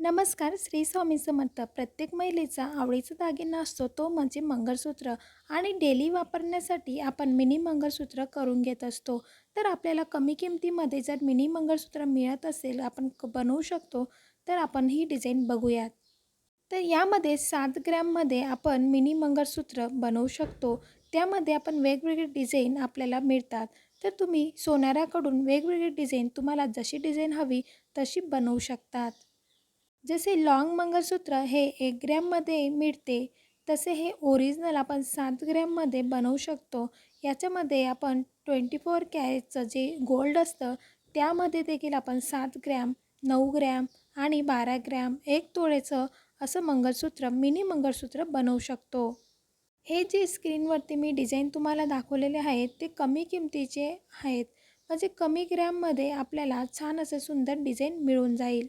नमस्कार श्री स्वामी समर्थ. प्रत्येक महिलेचा आवडीचा दागिना असतो तो म्हणजे मंगळसूत्र आणि डेली वापरण्यासाठी आपण मिनी मंगळसूत्र करून घेत असतो. तर आपल्याला कमी किमतीमध्ये जर मिनी मंगळसूत्र मिळत असेल आपण बनवू शकतो तर आपण ही डिझाईन बघूयात. तर यामध्ये सात ग्रॅममध्ये आपण मिनी मंगळसूत्र बनवू शकतो. त्यामध्ये आपण वेगवेगळे डिझाईन आपल्याला मिळतात. तर तुम्ही सोनाऱ्याकडून वेगवेगळी डिझाईन तुम्हाला जशी डिझाईन हवी तशी बनवू शकतात. जसे लाँग मंगळसूत्र हे एक ग्रॅममध्ये मिळते तसे हे ओरिजिनल आपण सात ग्रॅममध्ये बनवू शकतो. याच्यामध्ये आपण ट्वेंटी फोर कॅरेटचं जे गोल्ड असतं त्यामध्ये देखील आपण सात ग्रॅम नऊ ग्रॅम आणि बारा ग्रॅम एक तोळेचं असं मंगळसूत्र मिनी मंगळसूत्र बनवू शकतो. हे जे स्क्रीनवरती मी डिझाईन तुम्हाला दाखवलेले आहेत ते कमी किमतीचे आहेत. म्हणजे कमी ग्रॅममध्ये आपल्याला छान असं सुंदर डिझाईन मिळून जाईल.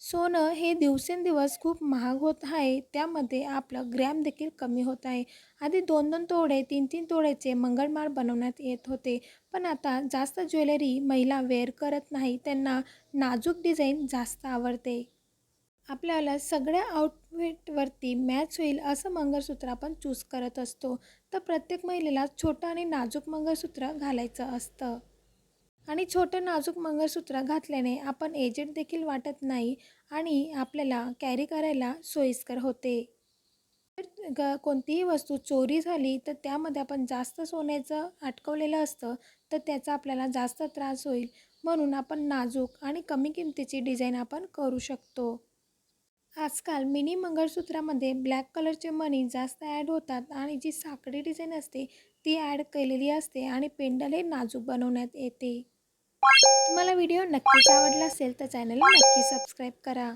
सोनं हे दिवसेंदिवस खूप महाग होत आहे. त्यामध्ये आपलं ग्रॅम देखील कमी होत आहे. आधी दोन दोन तोडे तीन तीन तोड्याचे मंगळमाळ बनवण्यात येत होते. पण आता जास्त ज्वेलरी महिला वेअर करत नाही त्यांना नाजूक डिझाईन जास्त आवडते. आपल्याला सगळ्या आउटफिटवरती मॅच होईल असं मंगळसूत्र आपण चूज करत असतो. तर प्रत्येक महिलेला छोटं आणि नाजूक मंगळसूत्र घालायचं असतं. आणि छोटं नाजूक मंगळसूत्र घातल्याने आपण एजंट देखील वाटत नाही आणि आपल्याला कॅरी करायला सोयीस्कर होते. तर ग कोणतीही वस्तू चोरी झाली तर त्यामध्ये आपण जास्त सोन्याचं अटकवलेलं असतं तर त्याचा आपल्याला जास्त त्रास होईल. म्हणून आपण नाजूक आणि कमी किमतीची डिझाईन आपण करू शकतो. आजकाल मिनी मंगळसूत्रामध्ये ब्लॅक कलरचे मणी जास्त ॲड होतात आणि जी साखळी डिझाईन असते ती ॲड केलेली असते आणि पेंडल हे नाजूक बनवण्यात येते. तुम्हाला व्हिडिओ नक्कीच आवडला असेल तर चॅनलला नक्की सबस्क्राईब करा.